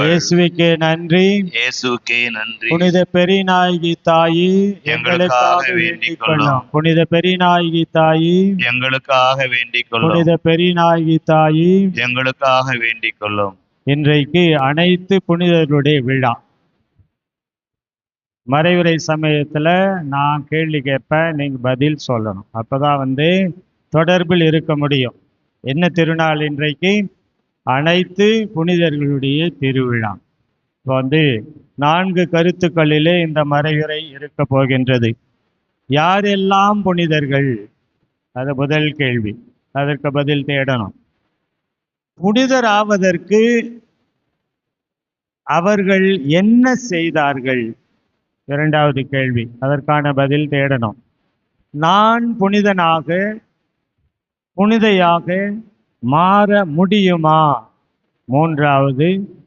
இயேசுவுக்கே நன்றி. இயேசுக்கே நன்றி. புனித பெரியநாயகி தாயி எங்களுக்காக வேண்டிக் கொள்ளும். புனித பெரியநாயகி தாயி எங்களுக்காக வேண்டிக் கொள்ளும் புனித பெரியநாயகி தாயி எங்களுக்காக வேண்டிக் கொள்ளும் இன்றைக்கு அனைத்து புனிதர்களுடைய விழா. மறைவுரை சமயத்துல நான் கேள்வி கேட்பேன் நீங்க பதில் சொல்லணும். அப்பதான் வந்து தொடர்பில் இருக்க முடியும். என்ன திருநாள் இன்றைக்கு? அனைத்து புனிதர்களுடைய திருவிழா. இப்போ வந்து நான்கு கருத்துக்களிலே இந்த மறையுறை இருக்க போகின்றது. யாரெல்லாம் புனிதர்கள்? அது முதல் கேள்வி. அதற்கு பதில் தேடணும். புனிதர் ஆவதற்கு அவர்கள் என்ன செய்தார்கள்? இரண்டாவது கேள்வி. அதற்கான பதில் தேடணும். நான் புனிதனாக புனிதையாக மாற முடியுமா? மூன்றாவது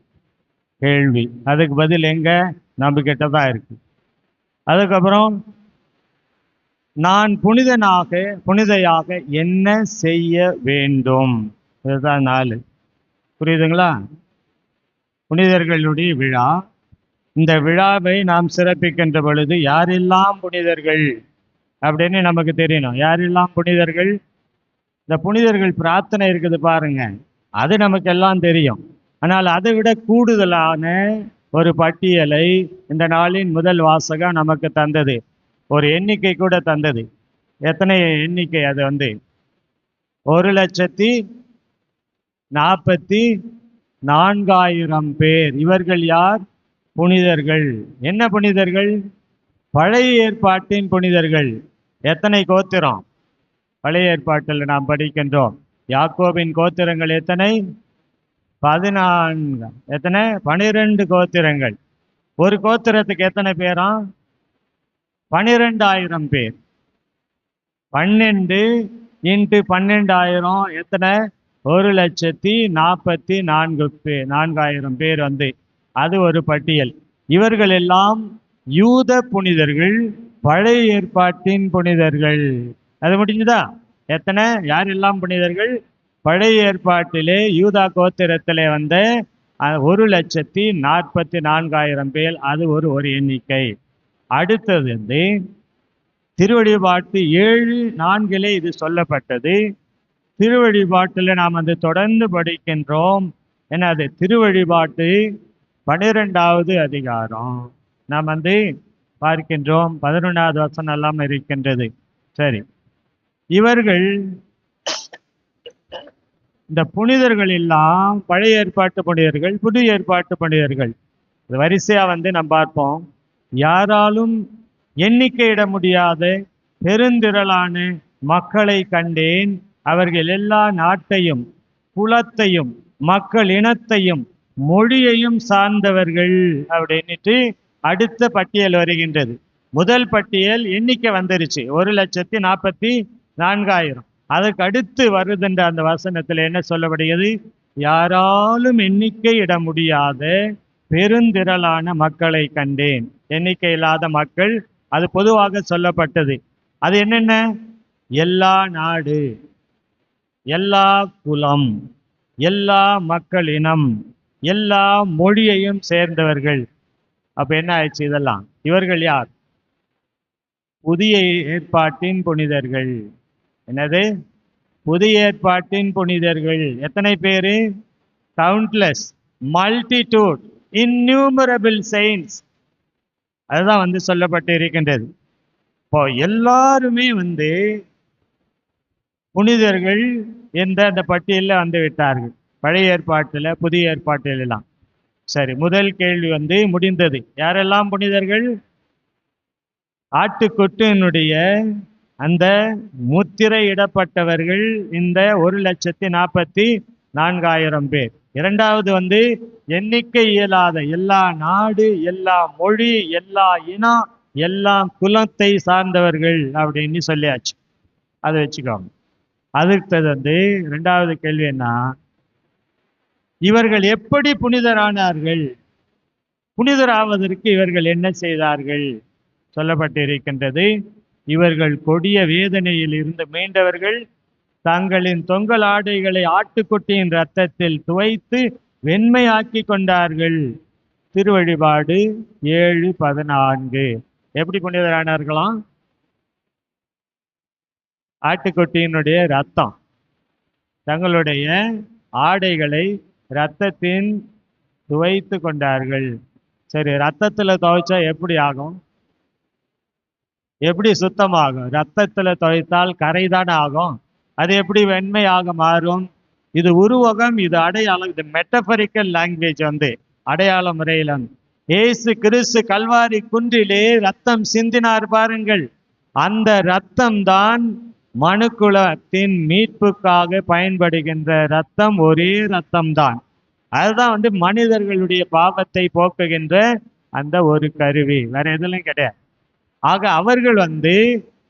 கேள்வி. அதுக்கு பதில் எங்கே? நம்ம தான் இருக்கு. அதுக்கப்புறம் நான் புனிதனாக புனிதையாக என்ன செய்ய வேண்டும்? இதுதான் நாலு. புரியுதுங்களா? புனிதர்களுடைய விழா. இந்த விழாவை நாம் சிறப்பிக்கின்ற பொழுது யாரெல்லாம் புனிதர்கள்? அப்படின்னு நமக்கு தெரியணும். யாரெல்லாம் புனிதர்கள்? இந்த புனிதர்கள் பிரார்த்தனை இருக்குது பாருங்க. அது நமக்கு எல்லாம் தெரியும். ஆனால் அதை விட கூடுதலான ஒரு பட்டியலை இந்த நாளின் முதல் வாசகம் நமக்கு தந்தது. ஒரு எண்ணிக்கை கூட தந்தது. எத்தனை எண்ணிக்கை அது வந்து? ஒரு லட்சத்தி நாற்பத்தி நான்காயிரம் பேர். இவர்கள் யார்? புனிதர்கள். என்ன புனிதர்கள்? பழைய ஏற்பாட்டின் புனிதர்கள். எத்தனை கோத்திரம்? பழைய ஏற்பாட்டில் நாம் படிக்கின்றோம். யாக்கோபின் கோத்திரங்கள் எத்தனை? பதினான்கு. எத்தனை? பனிரெண்டு கோத்திரங்கள். ஒரு கோத்திரத்துக்கு எத்தனை பேரா? பனிரெண்டாயிரம் பேர். பன்னெண்டு இன்ட்டு பன்னெண்டாயிரம். எத்தனை? ஒரு லட்சத்தி நாற்பத்தி நான்கு பே நான்காயிரம் பேர் வந்து அது ஒரு பட்டியல். இவர்கள் எல்லாம் யூத புனிதர்கள் பழைய ஏற்பாட்டின் புனிதர்கள். அது முடிஞ்சுதா? எத்தனை? யார் எல்லாம் புனிதர்கள்? பழைய ஏற்பாட்டிலே யூதா கோத்திரத்திலே வந்த ஒரு லட்சத்தி நாற்பத்தி நான்காயிரம் பேர். அது ஒரு ஒரு எண்ணிக்கை. அடுத்தது வந்து திருவழிபாட்டு ஏழு நான்கிலே இது சொல்லப்பட்டது. திருவழிபாட்டில் நாம் வந்து தொடர்ந்து படிக்கின்றோம். என்ன அது? திருவழிபாட்டு பனிரெண்டாவது அதிகாரம். நாம் வந்து பார்க்கின்றோம். பதினொன்றாவது வசனம் எல்லாம் இருக்கின்றது. சரி. இவர்கள் இந்த புனிதர்கள் எல்லாம் பழைய ஏற்பாட்டு புனிதர்கள் புது ஏற்பாட்டு புனிதர்கள் இது வரிசையா வந்து நம்ம பார்ப்போம். யாராலும் எண்ணிக்கையிட முடியாத பெருந்திரளான மக்களை கண்டேன். அவர்கள் எல்லா நாட்டையும் குலத்தையும் மக்கள் இனத்தையும் மொழியையும் சார்ந்தவர்கள் அப்படின்ட்டு அடுத்த பட்டியல் வருகின்றது. முதல் பட்டியல் எண்ணிக்கை வந்துருச்சு. ஒரு லட்சத்தி நாற்பத்தி நான்காயிரம். அதுக்கு அடுத்து வருதுன்ற அந்த வசனத்தில் என்ன சொல்லப்படுகிறது? யாராலும் எண்ணிக்கையிட முடியாத பெருந்திரளான மக்களை கண்டேன். எண்ணிக்கை இல்லாத மக்கள் அது பொதுவாக சொல்லப்பட்டது. அது என்னென்ன? எல்லா நாடு எல்லா குலம் எல்லா மக்கள் இனம் எல்லா மொழியையும் சேர்ந்தவர்கள். அப்ப என்ன ஆயிடுச்சு இதெல்லாம்? இவர்கள் யார்? புதிய ஏற்பாட்டின் புனிதர்கள். என்னது? புதிய ஏற்பாட்டின் புனிதர்கள். எத்தனை பேரு? கவுண்ட்லெஸ் மல்டிடியூட் இன்யூமரபிள் செயின்ஸ் அதுதான் வந்து சொல்லப்பட்டு இருக்கின்றது. இப்போ எல்லாருமே வந்து புனிதர்கள் என்ற அந்த பட்டியலில் வந்து விட்டார்கள். பழைய ஏற்பாட்டில் புதிய ஏற்பாட்டிலெல்லாம். சரி முதல் கேள்வி வந்து முடிந்தது. யாரெல்லாம் புனிதர்கள்? ஆட்டுக்குட்டினுடைய அந்த முத்திரையிடப்பட்டவர்கள் இந்த ஒரு லட்சத்தி நாற்பத்தி நான்காயிரம் பேர். இரண்டாவது வந்து எண்ணிக்கை இயலாத எல்லா நாடு எல்லா மொழி எல்லா இனம் எல்லா குலத்தை சார்ந்தவர்கள் அப்படின்னு சொல்லியாச்சு. அதை வச்சுக்கோங்க. அடுத்தது வந்து ரெண்டாவது கேள்வி என்ன? இவர்கள் எப்படி புனிதரானார்கள்? புனிதராவதற்கு இவர்கள் என்ன செய்தார்கள்? சொல்லப்பட்டிருக்கின்றது. இவர்கள் கொடிய வேதனையில் இருந்து மீண்டவர்கள் தங்களின் தொங்கல் ஆடைகளை ஆட்டுக்குட்டியின் ரத்தத்தில் துவைத்து வெண்மையாக்கி கொண்டார்கள். திருவழிபாடு ஏழு பதினான்கு. எப்படி புனிதரானார்களாம் ஆட்டுக்குட்டியினுடைய ரத்தம் தங்களுடைய ஆடைகளை ரத்தத்தின் துவைத்து கொண்டார்கள். சரி ரத்தத்தில் துவைச்சா எப்படி ஆகும்? எப்படி சுத்தமாகும்? ரத்தத்தில் துவைத்தால் கரைதானே ஆகும்? அது எப்படி வெண்மையாக மாறும்? இது உருவகம் இது அடையாளம் இது மெட்டபரிக்கல் லாங்குவேஜ் வந்து அடையாள முறையில் ஏசு கிறிஸ்து கல்வாரி குன்றிலே ரத்தம் சிந்தினார் பாருங்கள். அந்த ரத்தம் தான் மனுக்குலத்தின் மீட்புக்காக பயன்படுகின்ற ரத்தம் ஒரே ரத்தம் தான். அதுதான் வந்து மனிதர்களுடைய பாவத்தை போக்குகின்ற அந்த ஒரு கருவி. வேற எதுலையும் கிடையாது. ஆக அவர்கள் வந்து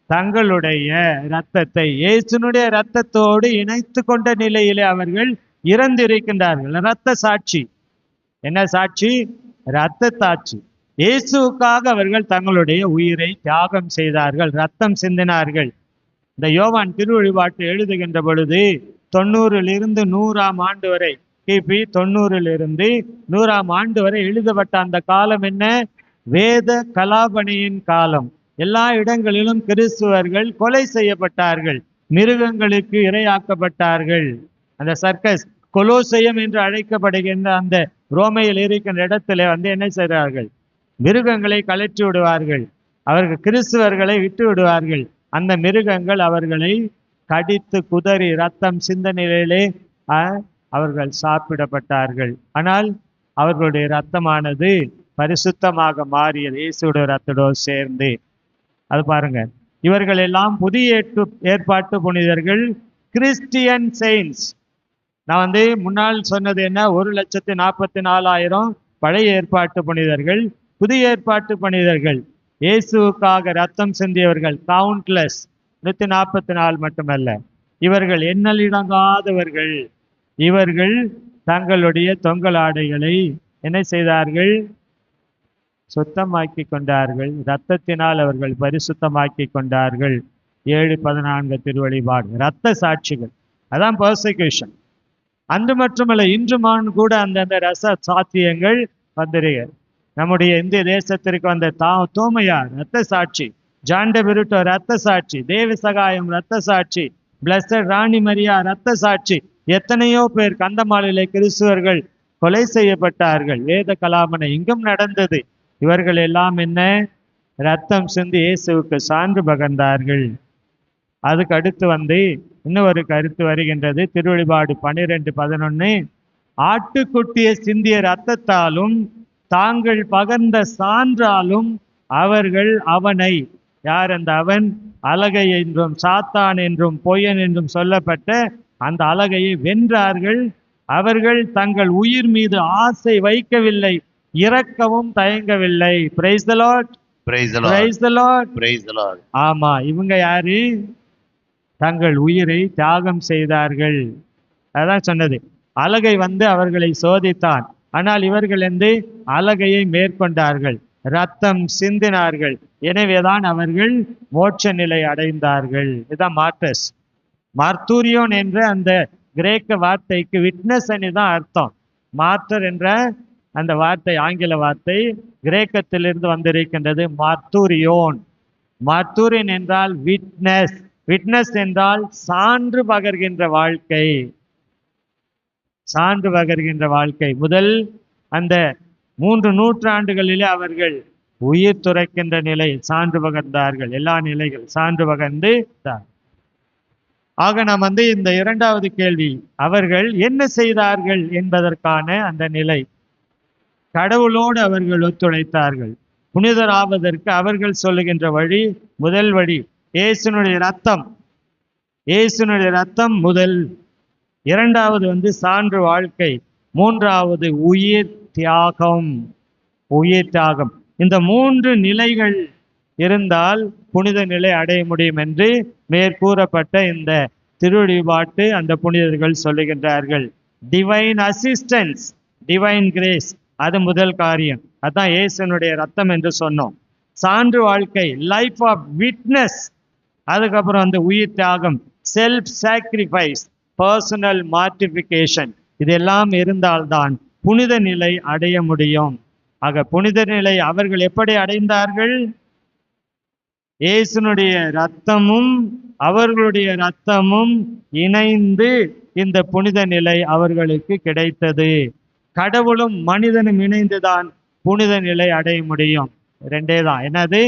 தங்களுடைய இரத்தத்தை இயேசுனுடைய இரத்தத்தோடு இணைத்து கொண்ட நிலையிலே அவர்கள் இறந்திருக்கின்றார்கள். இரத்த சாட்சி. என்ன சாட்சி? இரத்த சாட்சி. இயேசுக்காக அவர்கள் தங்களுடைய உயிரை தியாகம் செய்தார்கள் ரத்தம் சிந்தினார்கள். இந்த யோவான் திருவழிபாட்டு எழுதுகின்ற பொழுது தொண்ணூறிலிருந்து நூறாம் ஆண்டு வரை கிபி தொண்ணூறிலிருந்து நூறாம் ஆண்டு வரை எழுதப்பட்ட அந்த காலம் என்ன? வேத கலாபணியின் காலம். எல்லா இடங்களிலும் கிறிஸ்துவர்கள் கொலை செய்யப்பட்டார்கள். மிருகங்களுக்கு இரையாக்கப்பட்டார்கள். அந்த சர்க்கஸ் கொலோசையம் என்று அழைக்கப்படுகின்ற அந்த ரோமையில் இருக்கின்ற இடத்துல வந்து என்ன செய்கிறார்கள்? மிருகங்களை கலற்றி விடுவார்கள். அவர்கள் கிறிஸ்துவர்களை விட்டு விடுவார்கள். அந்த மிருகங்கள் அவர்களை கடித்து குதறி ரத்தம் சிந்த நிலையிலே அஹ், அவர்கள் சாப்பிடப்பட்டார்கள். ஆனால் அவர்களுடைய ரத்தமானது பரிசுத்தமாக மாறியது. இயேசுடைய ரத்தத்தோடு சேர்ந்து. அது பாருங்க. இவர்கள் எல்லாம் புதிய ஏற்று- ஏற்பாட்டு புனிதர்கள் கிறிஸ்டியன் செயின்ஸ் நான் வந்து முன்னால் சொன்னது என்ன? ஒரு லட்சத்தி நாற்பத்தி நாலாயிரம் பழைய ஏற்பாட்டு புனிதர்கள் புதிய ஏற்பாட்டு புனிதர்கள். இயேசுவுக்காக ரத்தம் சிந்தியவர்கள் கவுண்ட்லெஸ் நூற்றி நாற்பத்தி நாலு மட்டுமல்ல. இவர்கள் எண்ணலிடங்காதவர்கள் இவர்கள் தங்களுடைய தொங்கல் ஆடைகளை என்ன செய்தார்கள்? சுத்தமாக்கி கொண்டார்கள். இரத்தத்தினால் அவர்கள் பரிசுத்தமாக்கி கொண்டார்கள். ஏழு பதினான்கு திருவழிபாடு இரத்த சாட்சிகள். அதான் பர்சிக்யூஷன் அன்று மட்டுமல்ல இன்றுமான் கூட அந்தந்த ரச சாத்தியங்கள் வந்திருக்கு நம்முடைய இந்திய தேசத்திற்கு வந்த தா தோமையார் ரத்த சாட்சி. ஜாண்ட விருட்டோ ரத்த சாட்சி. தேவ சகாயம் ரத்த சாட்சி. பிளஸ்டர் ராணி மரியா ரத்த சாட்சி. எத்தனையோ பேர் கந்தமாலிலே கிறிஸ்துவர்கள் கொலை செய்யப்பட்டார்கள். வேத கலாமனை இங்கும் நடந்தது. இவர்கள் எல்லாம் என்ன? ரத்தம் சிந்தி இயேசுவுக்கு சான்று பகர்ந்தார்கள். அதுக்கு அடுத்து வந்து இன்னும் ஒரு கருத்து வருகின்றது. திருவழிபாடு பன்னிரெண்டு பதினொன்று ஆட்டுக்குட்டியை சிந்திய ரத்தத்தாலும் தாங்கள் பகர்ந்த சான்றாலும் அவர்கள் அவனை யார் அந்த அவன்? அலகை என்றும் சாத்தான் என்றும் பொய்யன் என்றும் சொல்லப்பட்ட அந்த அலகையை வென்றார்கள். அவர்கள் தங்கள் உயிர் மீது ஆசை வைக்கவில்லை. இறக்கவும் தயங்கவில்லை. Praise the lord Praise the Lord. Praise the lord Praise the Lord. ஆமா இவங்க யாரு? தங்கள் உயிரை தியாகம் செய்தார்கள். அதான் சொன்னது. அலகை வந்து அவர்களை சோதித்தான். ஆனால் இவர்கள் வந்து அலகையை மேற்கொண்டார்கள். ரத்தம் சிந்தினார்கள். எனவேதான் அவர்கள் மோட்ச நிலை அடைந்தார்கள். இதான் மார்டஸ் மார்த்தூரியோன் என்ற அந்த கிரேக்க வார்த்தைக்கு விட்னஸ் தான் அர்த்தம். மார்டர் என்ற அந்த வார்த்தை ஆங்கில வார்த்தை கிரேக்கத்திலிருந்து வந்திருக்கின்றது மாத்தூரியோன் மாத்தூரியன் என்றால் விட்னஸ் விட்னஸ் என்றால் சான்று பகர்கின்ற வாழ்க்கை. சான்று பகர்கின்ற வாழ்க்கை. முதல் அந்த மூன்று நூற்றாண்டுகளிலே அவர்கள் உயிர் துறைக்கின்ற நிலை சான்று பகர்ந்தார்கள். எல்லா நிலைகள் சான்று பகர்ந்து ஆக நாம் வந்து இந்த இரண்டாவது கேள்வி அவர்கள் என்ன செய்தார்கள் என்பதற்கான அந்த நிலை. கடவுளோடு அவர்கள் ஒத்துழைத்தார்கள். புனிதராவதற்கு அவர்கள் சொல்லுகின்ற வழி முதல் வழி இயேசுனுடைய ரத்தம். இயேசுனுடைய ரத்தம் முதல். இரண்டாவது வந்து சான்று வாழ்க்கை. மூன்றாவது உயிர் தியாகம். உயிர் தியாகம். இந்த மூன்று நிலைகள் இருந்தால் புனித நிலை அடைய முடியும் என்று மேற்கூறப்பட்ட இந்த திருவழிபாட்டு அந்த புனிதர்கள் சொல்லுகின்றார்கள். டிவைன் அசிஸ்டன்ஸ் டிவைன் கிரேஸ் அது முதல் காரியம். அதான் இயேசுனுடைய ரத்தம் என்று சொன்னோம். சான்று வாழ்க்கை லைஃப் ஆஃப் விட்னஸ் அதுக்கப்புறம் அந்த உயிர் தியாகம் செல்ஃப் சாக்ரிஃபைஸ் பர்சனல் மார்டிஃபிகேஷன் இதெல்லாம் இருந்தால்தான் புனித நிலை அடைய முடியும். ஆக புனித நிலை அவர்கள் எப்படி அடைந்தார்கள்? இயேசுனுடைய ரத்தமும் அவர்களுடைய ரத்தமும் இணைந்து இந்த புனித நிலை அவர்களுக்கு கிடைத்தது. கடவுளும் மனிதனும் இணைந்துதான் புனித நிலை அடைய முடியும். ரெண்டே தான் என்னது?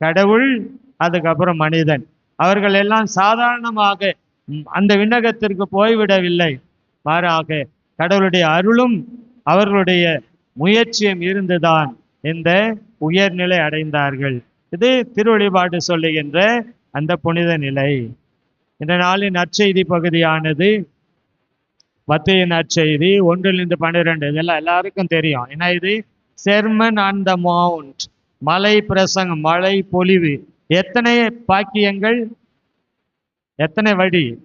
கடவுள் அதுக்கப்புறம் மனிதன். அவர்கள் எல்லாம் சாதாரணமாக அந்த விண்ணகத்திற்கு போய்விடவில்லை. மாறாக கடவுளுடைய அருளும் அவர்களுடைய முயற்சியும் இருந்துதான் இந்த உயர்நிலை அடைந்தார்கள். இது திருவழிபாடு சொல்லுகின்ற அந்த புனித நிலை. இந்த நாளின் நற்செய்தி பகுதியானது மத்திய நற்செய்தி ஒன்றிலிருந்து பன்னிரெண்டு. இதெல்லாம் எல்லாருக்கும் தெரியும். என்ன இது? செர்மன் ஆன் த மவுண்ட் மலை பிரசங்கம் மலை பொலிவு எத்தனை பாக்கியங்கள்? எத்தனை வழி?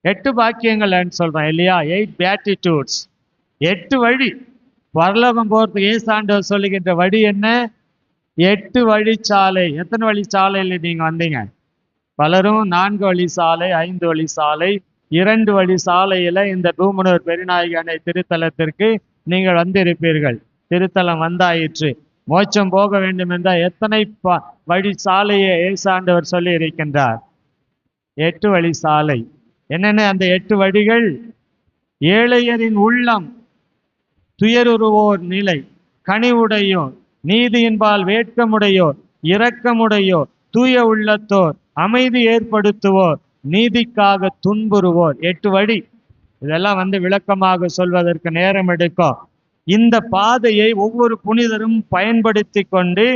எட்டு பாக்கியங்கள்னு சொல்றேன் இல்லையா? எயிட் பேட்டிடியூட்ஸ் எட்டு வழி. பரலோகம் போறதுக்கு ஏசாண்டவர் சொல்லுகின்ற வழி என்ன? எட்டு வழிச்சாலை. எத்தனை வழி சாலையில் நீங்கள் வந்தீங்க? பலரும் நான்கு வழி சாலை ஐந்து வழி சாலை இரண்டு வழி சாலையில இந்த பூமனூர் பெருநாயகி அணை திருத்தலத்திற்கு நீங்கள் வந்திருப்பீர்கள். திருத்தலம் வந்தாயிற்று. மோட்சம் போக வேண்டும் என்றால் எத்தனை ப- வழி சாலையை ஏசாண்டவர் சொல்லி இருக்கின்றார் எட்டு வழி சாலை. என்னென்ன அந்த எட்டு வழிகள்? ஏழையரின் உள்ளம் துயருருவோர் நிலை கனிவுடையோர் நீதியின்பால் வேட்கமுடையோர் இரக்கமுடையோர் தூய உள்ளத்தோர் அமைதி ஏற்படுத்துவோர் நீதிக்காக துன்புறுவோர். எட்டு வழி. இதெல்லாம் வந்து விளக்கமாக சொல்வதற்கு நேரம் எடுக்கும் இந்த பாதையை ஒவ்வொரு புனிதரும் பயன்படுத்தி கொண்டு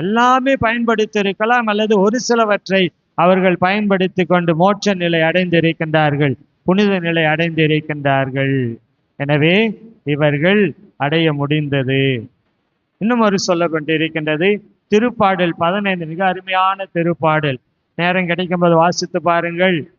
எல்லாமே பயன்படுத்தி இருக்கலாம் அல்லது ஒரு சிலவற்றை அவர்கள் பயன்படுத்தி கொண்டு மோட்ச நிலை அடைந்திருக்கின்றார்கள். புனித நிலை அடைந்திருக்கின்றார்கள். எனவே இவர்கள் அடைய முடிந்தது. இன்னும் ஒரு சொல்லப்பட்டிருக்கின்றது திருப்பாடல் பதினைந்து மிக அருமையான திருப்பாடல். நேரம் கிடைக்கும்போது வாசித்து பாருங்கள்.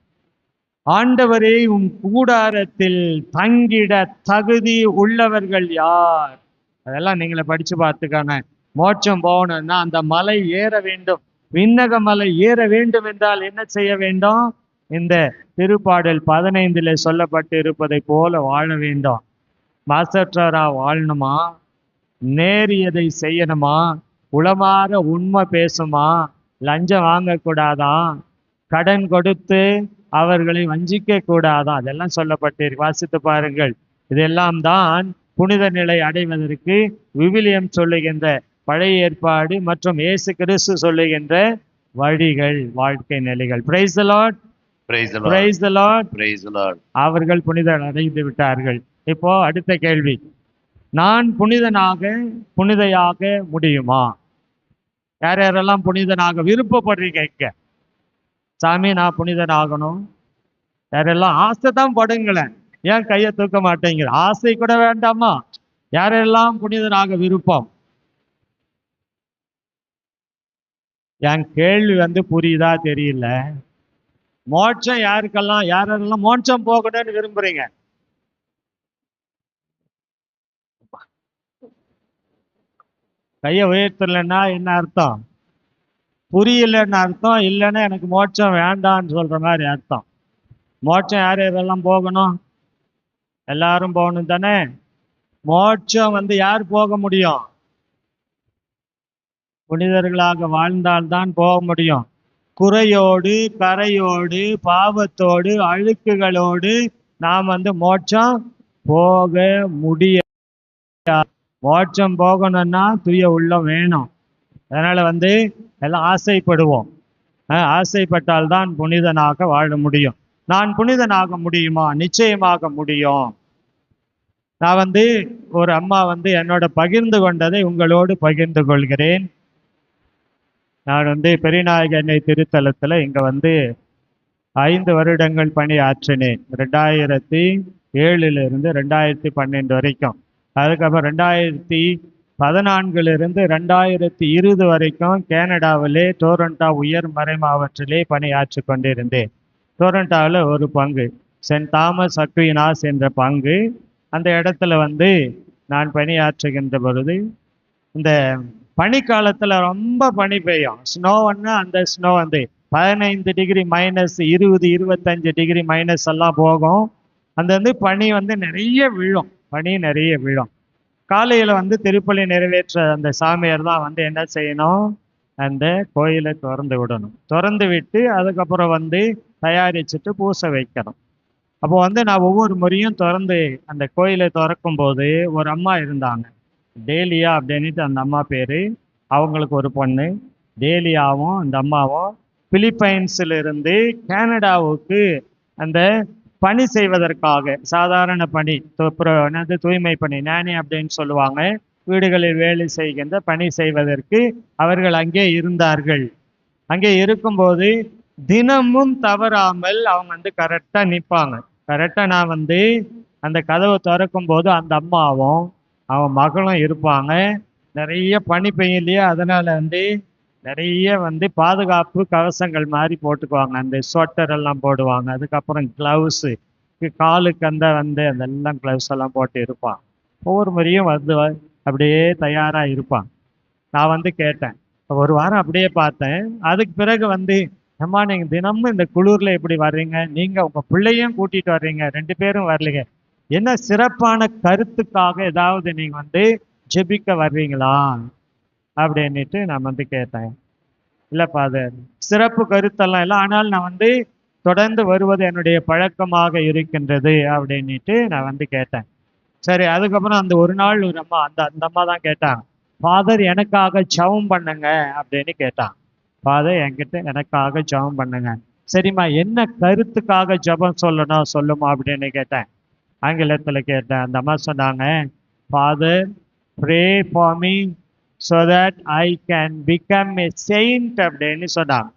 ஆண்டவரே உம் கூடாரத்தில் தங்கிட தகுதி உள்ளவர்கள் யார்? அதெல்லாம் நீங்களே படிச்சு பார்த்துக்கான மோட்சம் போகணும்னா அந்த மலை ஏற வேண்டும். விண்ணக மலை ஏற வேண்டும் என்றால் என்ன செய்ய வேண்டும்? இந்த திருப்பாடல் பதினைந்துல சொல்லப்பட்டு இருப்பதை போல வாழ வேண்டும். மாசற்றரா வாழணுமா? நேரியதை செய்யணுமா? உளமாற உண்மை பேசுமா? லஞ்சம் வாங்கக்கூடாதா கடன் கொடுத்து அவர்களை வஞ்சிக்க கூடாதா அதெல்லாம் சொல்லப்பட்டு வாசித்து பாருங்கள். இதெல்லாம் தான் புனித நிலை அடைவதற்கு விவிலியம் சொல்லுகின்ற பழைய ஏற்பாடு மற்றும் இயேசு கிறிஸ்து சொல்லுகின்ற வழிகள் வாழ்க்கை நிலைகள். Praise lord. Praise lord the Lord. அவர்கள் புனிதர் அடைந்து விட்டார்கள். இப்போ அடுத்த கேள்வி. நான் புனிதனாக புனிதையாக முடியுமா? யார் யாரெல்லாம் புனிதனாக விருப்பப்படுறீங்க இங்க. சாமி நான் புனிதன் ஆகணும் யாரெல்லாம் ஆசை தான் படுங்களேன். ஏன் கையை தூக்க மாட்டேங்கிற ஆசை கூட வேண்டாமா? யாரெல்லாம் புனிதனாக விருப்பம்? என் கேள்வி வந்து புரியுதா தெரியல. மோட்சம் யாருக்கெல்லாம்? யாரெல்லாம் மோட்சம் போகணும்னு விரும்புறீங்க? கையை உயர்த்தலைன்னா என்ன அர்த்தம்? புரியலன்னு அர்த்தம் இல்லைன்னா எனக்கு மோட்சம் வேண்டாம்னு சொல்ற மாதிரி அர்த்தம். மோட்சம் யார் யாரெல்லாம் போகணும்? எல்லாரும் போகணும் தானே? மோட்சம் வந்து யார் போக முடியும்? புனிதர்களாக வாழ்ந்தால்தான் போக முடியும். குறையோடு கரையோடு பாவத்தோடு அழுக்குகளோடு நாம் வந்து மோட்சம் போக முடியாது மோட்சம் போகணும்னா தூய உள்ளம் வேணும். அதனால் வந்து எல்லாம் ஆசைப்படுவோம். ஆசைப்பட்டால்தான் புனிதனாக வாழ முடியும். நான் புனிதனாக முடியுமா? நிச்சயமாக முடியும். நான் வந்து ஒரு அம்மா வந்து என்னோட பகிர்ந்து கொண்டதை உங்களோடு பகிர்ந்து கொள்கிறேன். நான் வந்து பெரியநாயக எண்ணெய் திருத்தலத்தில் இங்கே வந்து ஐந்து வருடங்கள் பணியாற்றினேன். ரெண்டாயிரத்தி ஏழுலேருந்து ரெண்டாயிரத்தி பன்னெண்டு வரைக்கும். அதுக்கப்புறம் ரெண்டாயிரத்தி பதினான்கிலிருந்து ரெண்டாயிரத்தி இருபது வரைக்கும் கேனடாவிலே டோரண்டா உயர் மறை பணியாற்றி கொண்டிருந்தேன். டோரண்டாவில் ஒரு பங்கு சென்ட் தாமஸ் அக்வினாஸ் என்ற பங்கு. அந்த இடத்துல வந்து நான் பணியாற்றுகின்ற பொழுது இந்த பனிக்காலத்தில் ரொம்ப பனி பெய்யும். ஸ்னோன்னா அந்த ஸ்னோ வந்து பதினைந்து டிகிரி மைனஸ் இருபது இருபத்தஞ்சு டிகிரி மைனஸ் எல்லாம் போகும். அந்த வந்து பனி வந்து நிறைய விழும். பணி நிறைய விழும். காலையில் வந்து திருப்பலி நிறைவேற்ற அந்த சாமியார் தான் வந்து என்ன செய்யணும்? அந்த கோயிலை திறந்து விடணும். திறந்து விட்டு அதுக்கப்புறம் வந்து தயாரிச்சுட்டு பூசை வைக்கணும். அப்போ வந்து நான் ஒவ்வொரு முறையும் திறந்து அந்த கோயிலை திறக்கும் போது ஒரு அம்மா இருந்தாங்க. டேலியா அப்படின்ட்டு அந்த அம்மா பேர். அவங்களுக்கு ஒரு பொண்ணு. டேலியாவும் அந்த அம்மாவும் பிலிப்பைன்ஸில் இருந்து கனடாவுக்கு அந்த பணி செய்வதற்காக சாதாரண பணி என்னது தூய்மை பணி நேனி அப்படின்னு சொல்லுவாங்க. வீடுகளில் வேலை செய்கின்ற பணி செய்வதற்கு அவர்கள் அங்கே இருந்தார்கள். அங்கே இருக்கும்போது தினமும் தவறாமல் அவங்க வந்து கரெக்டாக நிற்பாங்க. கரெக்டாக நான் வந்து அந்த கதவை திறக்கும் போது அந்த அம்மாவும் அவன் மகளும் இருப்பாங்க. நிறைய பனி பெய்யலையே அதனால் வந்து நிறைய வந்து பாதுகாப்பு கவசங்கள் மாதிரி போட்டுக்குவாங்க. அந்த ஸ்வெட்டர் எல்லாம் போடுவாங்க. அதுக்கப்புறம் க்ளவுஸு காலுக்கு அந்த வந்து அதெல்லாம் க்ளவுஸ் எல்லாம் போட்டு இருப்பான். ஒவ்வொரு முறையும் வந்து அப்படியே தயாராக இருப்பான். நான் வந்து கேட்டேன். ஒரு வாரம் அப்படியே பார்த்தேன். அதுக்கு பிறகு வந்து அம்மா நீங்கள் தினமும் இந்த குளிரில் எப்படி வர்றீங்க? நீங்கள் உங்கள் பிள்ளையும் கூட்டிகிட்டு வர்றீங்க. ரெண்டு பேரும் வரலீங்க. என்ன சிறப்பான கருத்துக்காக ஏதாவது நீங்கள் வந்து ஜெபிக்க வர்றீங்களா? அப்படின்னுட்டு நான் வந்து கேட்டேன். இல்லைப்பா அது சிறப்பு கருத்தெல்லாம் இல்லை. ஆனால் நான் வந்து தொடர்ந்து வருவது என்னுடைய பழக்கமாக இருக்கின்றது அப்படின்னுட்டு நான் வந்து கேட்டேன். சரி அதுக்கப்புறம் அந்த ஒரு நாள் ஒரு அம்மா அந்த அந்த அம்மா தான் கேட்டாங்க ஃபாதர் எனக்காக ஜெபம் பண்ணுங்க அப்படின்னு கேட்டான். ஃபாதர் என்கிட்ட எனக்காக ஜெபம் பண்ணுங்க. சரிம்மா என்ன கருத்துக்காக ஜெபம் சொல்லணும் சொல்லுமா அப்படின்னு கேட்டேன். ஆங்கிலத்தில் கேட்டேன். அந்த அம்மா சொன்னாங்க father pray for me so that I can become a saint அப்படின்னு சொன்னாங்க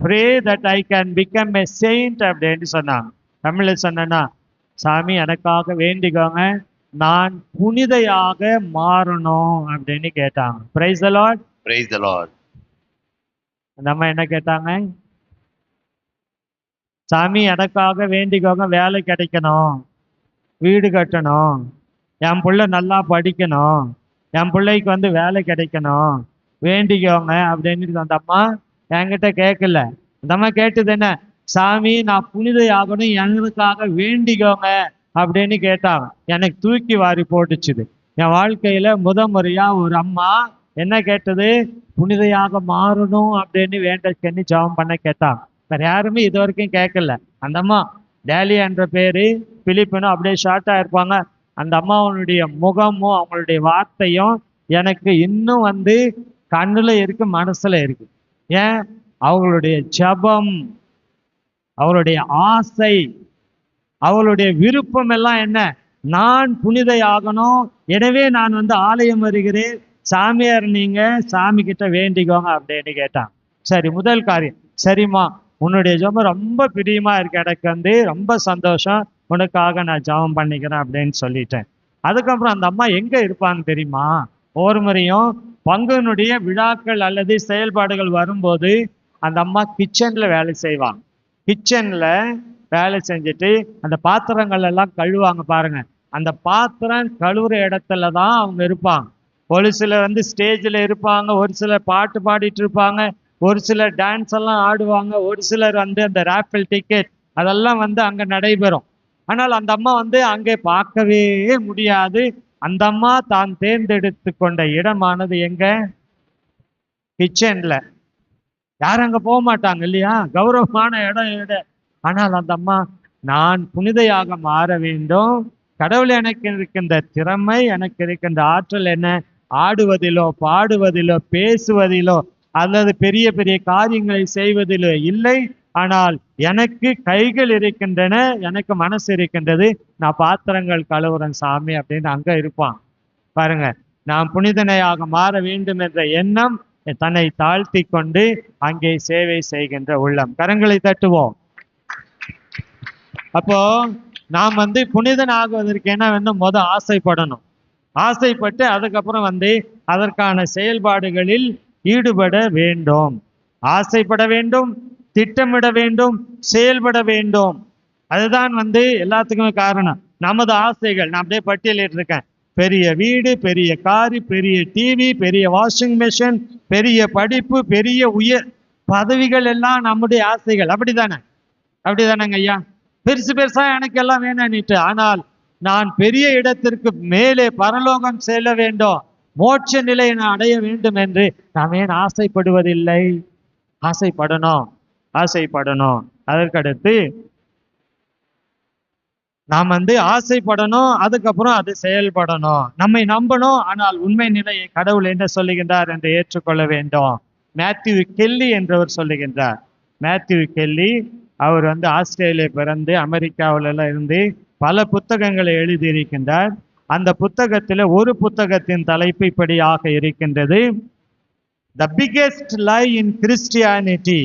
pray that I can become a saint அப்படின்னு சொன்னாங்க தமிழில் சொன்னேன்னா சாமி எனக்காக வேண்டிக்கோங்க. நான் புனிதையாக மாறணும் அப்படின்னு கேட்டாங்க. Praise lord Praise the Lord. அந்த அம்மா என்ன கேட்டாங்க? சாமி எனக்காக வேண்டிக்கோங்க. வேலை கிடைக்கணும். வீடு கட்டணும். என் பிள்ளை நல்லா படிக்கணும். என் பிள்ளைக்கு வந்து வேலை கிடைக்கணும். வேண்டிக்கோங்க அப்படின்னு அந்த அம்மா என்கிட்ட கேட்கல. அந்த அம்மா கேட்டது என்ன? சாமி நான் புனித யாகணும் எனக்காக வேண்டிக்கோங்க அப்படின்னு கேட்டாங்க. எனக்கு தூக்கி வாரி போட்டுச்சுது. என் வாழ்க்கையில முத முறையா ஒரு அம்மா என்ன கேட்டது? புனிதையாக மாறணும் அப்படின்னு வேண்ட கண்ணி ஜெபம் பண்ண கேட்டாங்க. வேற யாருமே இது வரைக்கும் கேட்கல. அந்த அம்மா டேலி என்ற பேரு பிலிப்பினும் அப்படியே ஷார்ட்டா இருப்பாங்க. அந்த அம்மாவனுடைய முகமும் அவங்களுடைய வார்த்தையும் எனக்கு இன்னும் வந்து கண்ணுல இருக்கு மனசுல இருக்கு. ஏன்? அவங்களுடைய ஜெபம் அவருடைய ஆசை அவளுடைய விருப்பம் எல்லாம் என்ன? நான் புனிதை ஆகணும். எனவே நான் வந்து ஆலயம் வருகிறேன். சாமியார் நீங்க சாமி கிட்ட வேண்டிக்கோங்க அப்படின்னு கேட்டான். சரி முதல் காரியம். சரிம்மா உன்னுடைய ஜபம் ரொம்ப பிரியமா இருக்கு. எனக்கு வந்து ரொம்ப சந்தோஷம். உனக்காக நான் ஜெபம் பண்ணிக்கிறேன் அப்படின்னு சொல்லிட்டேன். அதுக்கப்புறம் அந்த அம்மா எங்கே இருப்பாங்க தெரியுமா? ஒவ்வொரு முறையும் பங்குனுடைய விழாக்கள் அல்லது செயல்பாடுகள் வரும்போது அந்த அம்மா கிச்சனில் வேலை செய்வாங்க. கிச்சனில் வேலை செஞ்சுட்டு அந்த பாத்திரங்கள் எல்லாம் கழுவாங்க பாருங்க. அந்த பாத்திரம் கழுவுற இடத்துல தான் அவங்க இருப்பாங்க. ஒரு சிலர் வந்து ஸ்டேஜில் இருப்பாங்க ஒரு சிலர் பாட்டு பாடிட்டு இருப்பாங்க ஒரு சிலர் டான்ஸ் எல்லாம் ஆடுவாங்க ஒரு சிலர் வந்து அந்த ரேப்பிள் டிக்கெட் அதெல்லாம் வந்து அங்கே நடைபெறும். ஆனால் அந்த அம்மா வந்து அங்கே பார்க்கவே முடியாது. அந்த அம்மா தான் தேர்ந்தெடுத்து கொண்ட இடமானது எங்க? கிச்சன்ல யாரும் அங்க போக மாட்டாங்க இல்லையா? கௌரவமான இடம் இட ஆனால் அந்த அம்மா நான் புனிதையாக மாற வேண்டும். கடவுள் எனக்கு இருக்கின்ற திறமை எனக்கு இருக்கின்ற ஆற்றல் என்ன? ஆடுவதிலோ பாடுவதிலோ பேசுவதிலோ அல்லது பெரிய பெரிய காரியங்களை செய்வதிலோ இல்லை. ஆனால் எனக்கு கைகள் இருக்கின்றன எனக்கு மனசு இருக்கின்றது. நான் பாத்திரங்கள் கழுவுறேன் சாமி அப்படின்னு அங்க இருப்பான். பாருங்க நான் புனிதனையாக மாற வேண்டும் என்ற எண்ணம் தன்னை தாழ்த்தி கொண்டு அங்கே சேவை செய்கின்ற உள்ளம். கரங்களை தட்டுவோம். அப்போ நாம் வந்து புனிதன் ஆகுவதற்கு என்ன வேண்டும் முத ஆசைப்படணும். ஆசைப்பட்டு அதுக்கப்புறம் வந்து அதற்கான செயல்பாடுகளில் ஈடுபட வேண்டும். ஆசைப்பட வேண்டும் திட்டமிட வேண்டும் செயல்பட வேண்டும். அதுதான் வந்து எல்லாத்துக்குமே காரணம். நமது ஆசைகள். நான் அப்படியே பட்டியலிட்டு இருக்கேன் பெரிய வீடு பெரிய காரு பெரிய டிவி பெரிய வாஷிங் மிஷின் பெரிய படிப்பு பெரிய உயர் பதவிகள் எல்லாம் நம்முடைய ஆசைகள். அப்படிதானே? அப்படிதானங்க ஐயா? பெருசு பெருசா எனக்கு எல்லாம் வேணான்னுட்டு ஆனால் நான் பெரிய இடத்திற்கு மேலே பரலோகம் செல்ல வேண்டும். மோட்ச நிலையை நான் அடைய வேண்டும் என்று நாம் ஏன் ஆசைப்படுவதில்லை? ஆசைப்படணும். ஆசைப்படணும். அதற்கடுத்து நாம் வந்து ஆசைப்படணும் அதுக்கப்புறம் அது செயல்படணும். நம்மை நம்பணும் ஆனால் உண்மை நிலையை கடவுள் என்ன சொல்லுகின்றார் என்று ஏற்றுக்கொள்ள வேண்டும். மேத்யூ கெல்லி என்றவர் சொல்லுகின்றார். மேத்யூ கெல்லி அவர் வந்து ஆஸ்திரேலியா பிறந்து அமெரிக்காவுல எல்லாம் இருந்து பல புத்தகங்களை எழுதியிருக்கின்றார். அந்த புத்தகத்தில் ஒரு புத்தகத்தின் தலைப்பு இப்படியாக இருக்கின்றது. The biggest lie in Christianity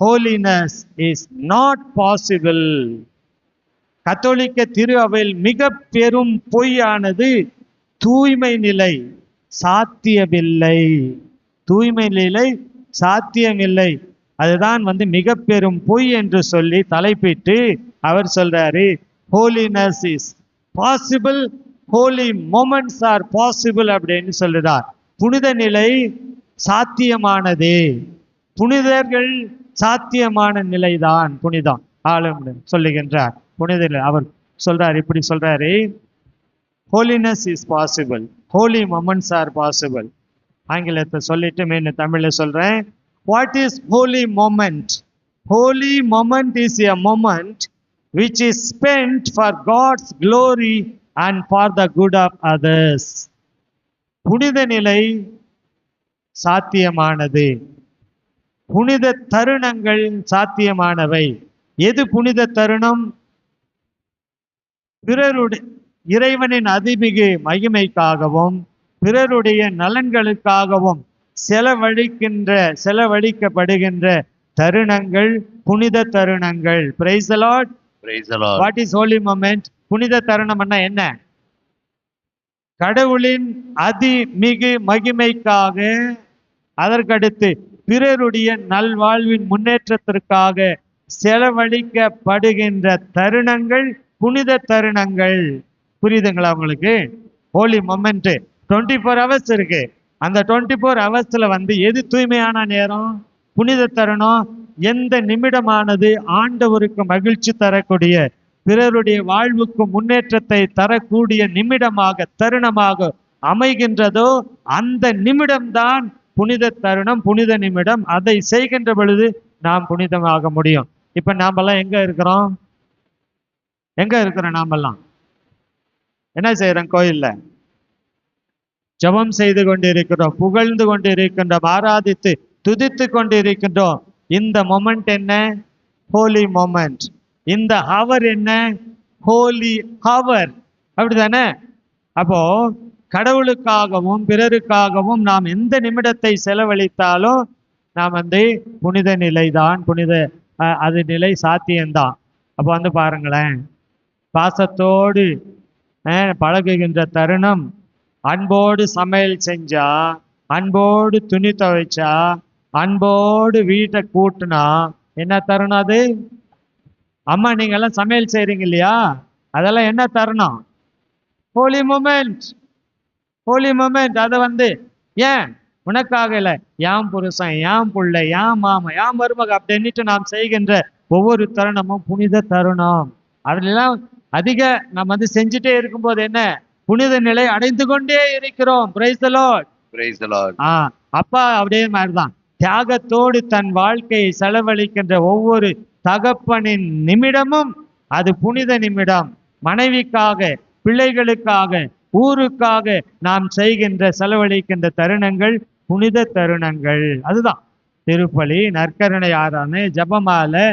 holiness is not possible கத்தோலிக்க திரு அவையில் மிக பெரும் பொய்யானது தூய்மை நிலை சாத்தியமில்லை. தூய்மை நிலை சாத்தியமில்லை. அதுதான் வந்து மிக பெரும் பொய் என்று சொல்லி தலைப்பிட்டு அவர் சொல்றாரு. Holiness is possible holy moments are possible அப்படின்னு சொல்லுறார் புனித நிலை சாத்தியமானது. புனிதர்கள் சாத்தியமான நிலைதான் புனிதம். ஆளும் சொல்லுகின்றார். புனித நிலை. அவர் சொல்றார் இப்படி சொல்றாரு. Holiness is possible holy moments are possible ஆங்கிலத்தை சொல்லிட்டு மீன் தமிழில் சொல்றேன். What is holy moment holy moment is a moment which is spend for God's glory and for the good of others புனித நிலை சாத்தியமானது. புனித தருணங்கள் சாத்தியமானவை. எது புனித தருணம்? பிறருடைய இறைவனின் அதிமிகு மகிமைக்காகவும் பிறருடைய நலன்களுக்காகவும் செலவழிக்கின்ற செலவழிக்கப்படுகின்ற தருணங்கள் புனித தருணங்கள். Lord. What is holy moment புனித தருணம்னா என்ன? கடவுளின் அதிமிகு மகிமைக்காக அதற்கடுத்து பிறருடைய நல்வாழ்வின் முன்னேற்றத்திற்காக செலவழிக்கப்படுகின்ற தருணங்கள் புனித தருணங்கள். புரியுதுங்களா உங்களுக்கு? Holy moment twenty four hours இருக்கு. அந்த டுவெண்ட்டி ஃபோர் ஹவர்ஸில் வந்து எது தூய்மையான நேரம்? புனித தருணம். எந்த நிமிடமானது? ஆண்டவருக்கு மகிழ்ச்சி தரக்கூடிய பிறருடைய வாழ்வுக்கு முன்னேற்றத்தை தரக்கூடிய நிமிடமாக தருணமாக அமைகின்றதோ அந்த நிமிடம்தான் புனித தருணம் புனித நிமிடம் அதை செய்கின்ற பொழுது நாம் புனிதமாக முடியும். இப்ப நாமெல்லாம் எங்க இருக்கிறோம்? எங்க இருக்கிறோம் நாமெல்லாம்? என்ன செய்யறோம் கோயில்ல. ஜெபம் செய்து கொண்டிருக்கிறோம் புகழ்ந்து கொண்டிருக்கின்றோம் ஆராதித்து துதித்து கொண்டிருக்கின்றோம். இந்த மொமெண்ட் என்ன? ஹோலி மொமெண்ட் இந்த ஹவர் என்ன? ஹோலி ஹவர் அப்படிதானே அப்போ கடவுளுக்காகவும் பிறருக்காகவும் நாம் எந்த நிமிடத்தை செலவழித்தாலும் நாம் வந்து புனித நிலைதான் புனித அது நிலை சாத்தியம்தான். அப்போ வந்து பாருங்களேன் பாசத்தோடு பழகுகின்ற தருணம் அன்போடு சமையல் செஞ்சா அன்போடு துணி துவைச்சா அன்போடு வீட்டை கூட்டினா என்ன தருணம் அது? அம்மா நீங்க எல்லாம் சமையல் செய்கிறீங்க இல்லையா? அதெல்லாம் என்ன தருணம்? ஹோலி மூமெண்ட் ஹோலி மூமெண்ட் அதை வந்து ஏன்? உனக்காக இல்லை. யாம் புருஷன் யாம் புள்ளை யாம் மாமா யாம் மருமக அப்படின்னுட்டு நாம் செய்கின்ற ஒவ்வொரு தருணமும் புனித தருணம். அதுலலாம் அதிக நம்ம வந்து செஞ்சுட்டே இருக்கும்போது என்ன? புனித நிலை அடைந்து கொண்டே இருக்கிறோம். அப்பா அப்படியே மாதிரிதான். தியாகத்தோடு தன் வாழ்க்கையை செலவழிக்கின்ற ஒவ்வொரு தகப்பனின் நிமிடமும் அது புனித நிமிடம். மனைவிக்காக பிள்ளைகளுக்காக ஊருக்காக நாம் செய்கின்ற செலவழிக்கின்ற தருணங்கள் புனித தருணங்கள். அதுதான். திருப்பலி நற்கருணை ஆராதனை ஜபமாலை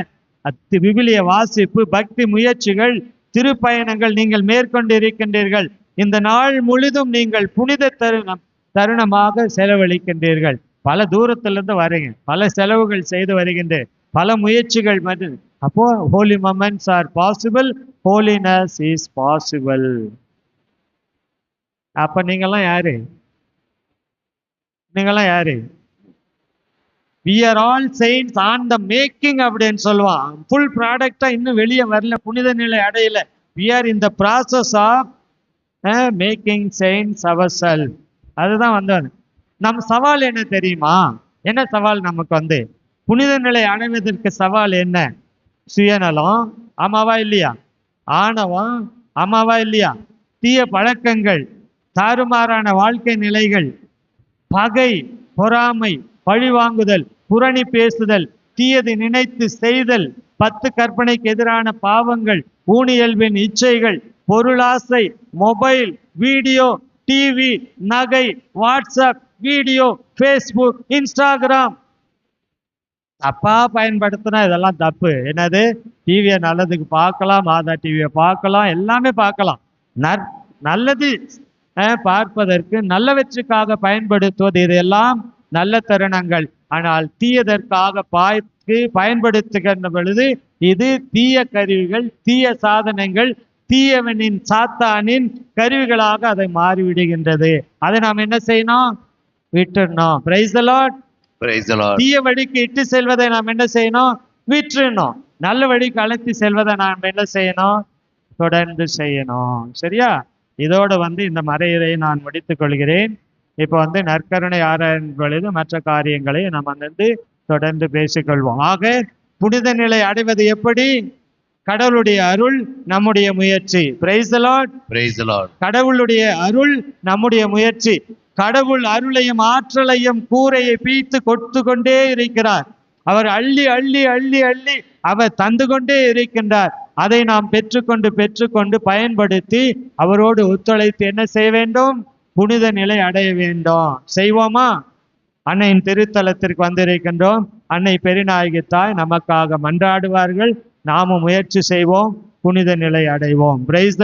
அத்து விபிலிய வாசிப்பு பக்தி முயற்சிகள் திருப்பயணங்கள் நீங்கள் மேற்கொண்டிருக்கின்றீர்கள். இந்த நாள் முழுதும் நீங்கள் புனித தருணம் தருணமாக செலவழிக்கின்றீர்கள். பல தூரத்திலிருந்து வரீங்க. பல செலவுகள் செய்து வருகின்ற பல முயற்சிகள் மட்டும் அப்போ holy moments are possible holiness is possible அப்ப நீங்கெல்லாம் யாரு? நீங்கெல்லாம் யாரு? We are all saints on the making அப்படின்னு சொல்லுவான் ஃபுல் ப்ராடக்டா இன்னும் வெளியே வரல புனித நிலை அடையல. We are in the process of making saints our self அதுதான் வந்தது நம் சவால் என்ன தெரியுமா? என்ன சவால் நமக்கு வந்து? புனித நிலை அடைவதற்கு சவால் என்ன? சுயநலம். ஆமாவா இல்லையா? ஆணவம். ஆமாவா இல்லையா? தீய பழக்கங்கள். தாறுமாறான வாழ்க்கை நிலைகள் பகை பொறாமை பழிவாங்குதல் புரணி பேசுதல் தீயது நினைத்து செய்தல் பத்து கற்பனைக்கு எதிரான பாவங்கள் ஊனியல்வின் இச்சைகள் பொருளாசை மொபைல் வீடியோ டிவி நகை வாட்ஸ்அப் வீடியோ ஃபேஸ்புக் இன்ஸ்டாகிராம் தப்பா பயன்படுத்தினா இதெல்லாம் தப்பு. என்னது? டிவியை நல்லதுக்கு பார்க்கலாம் மாதா டிவியை பார்க்கலாம் எல்லாமே பார்க்கலாம். நற் நல்லது பார்ப்பதற்கு நல்லவற்றுக்காக பயன்படுத்துவது இதெல்லாம் நல்ல தருணங்கள். ஆனால் தீயதற்காக பார்த்து பயன்படுத்துகின்ற பொழுது இது தீய கருவிகள் தீய சாதனங்கள் தீயவனின் சாத்தானின் கருவிகளாக அதை மாறிவிடுகின்றது. அதை நாம் என்ன செய்யணும்? விட்டுடணும். தீய வழிக்கு இட்டு செல்வதை நாம் என்ன செய்யணும்? விட்டுறணும். நல்ல வழிக்கு அழைத்து செல்வதை நாம் என்ன செய்யணும்? தொடர்ந்து செய்யணும். சரியா? இதோட வந்து இந்த மறையிறை நான் முடித்துக் கொள்கிறேன். இப்போ வந்து நற்கருணை ஆராயும் பொழுது மற்ற காரியங்களை நாம் வந்து தொடர்ந்து பேசிக்கொள்வோம். ஆக புனித நிலை அடைவது எப்படி? கடவுளுடைய அருள் நம்முடைய முயற்சி. கடவுளுடைய அருள் நம்முடைய முயற்சி. கடவுள் அருளையும் ஆற்றலையும் கூரையை பீத்து கொடுத்து கொண்டே இருக்கிறார். அவர் அள்ளி அள்ளி அள்ளி அள்ளி அவர் தந்து கொண்டே இருக்கின்றார். அதை நாம் பெற்றுக்கொண்டு பெற்றுக்கொண்டு பயன்படுத்தி அவரோடு ஒத்துழைத்து என்ன செய்ய வேண்டும்? புனித நிலை அடைய வேண்டும். செய்வோமா? அன்னையின் திருத்தலத்திற்கு வந்திருக்கின்றோம். அன்னை பெருநாயகி தாய் நமக்காக மன்றாடுவார்கள். நாமும் முயற்சி செய்வோம். புனித நிலை அடைவோம். பிரைஸ்